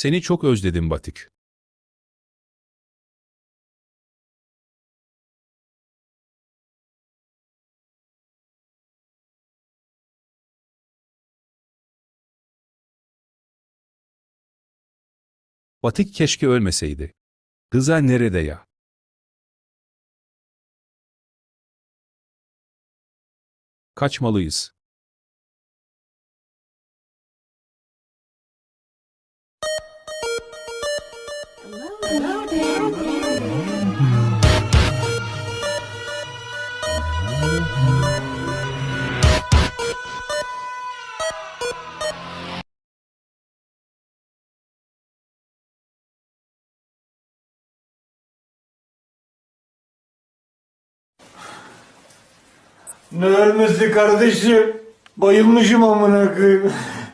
Seni çok özledim Batık. Batık keşke ölmeseydi. Rıza nerede ya? Kaçmalıyız. Ne ölmesi kardeşim? Bayılmışım amına koyayım.